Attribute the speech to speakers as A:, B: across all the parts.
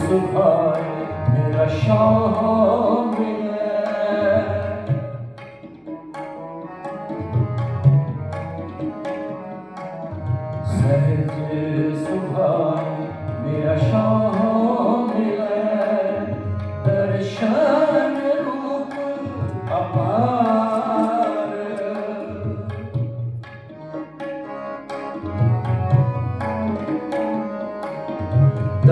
A: ਸੁਭਾਏ ਮੇਰਾ ਸ਼ਾਹ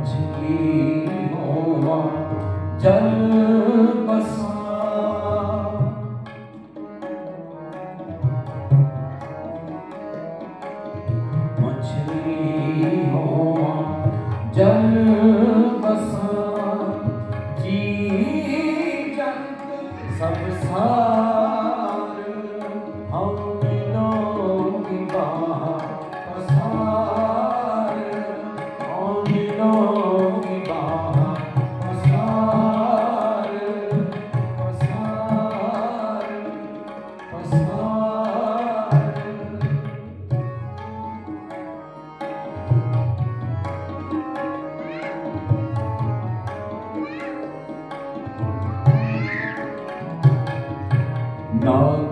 A: ਮੁਝ ਕੀ No.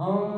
A: Oh.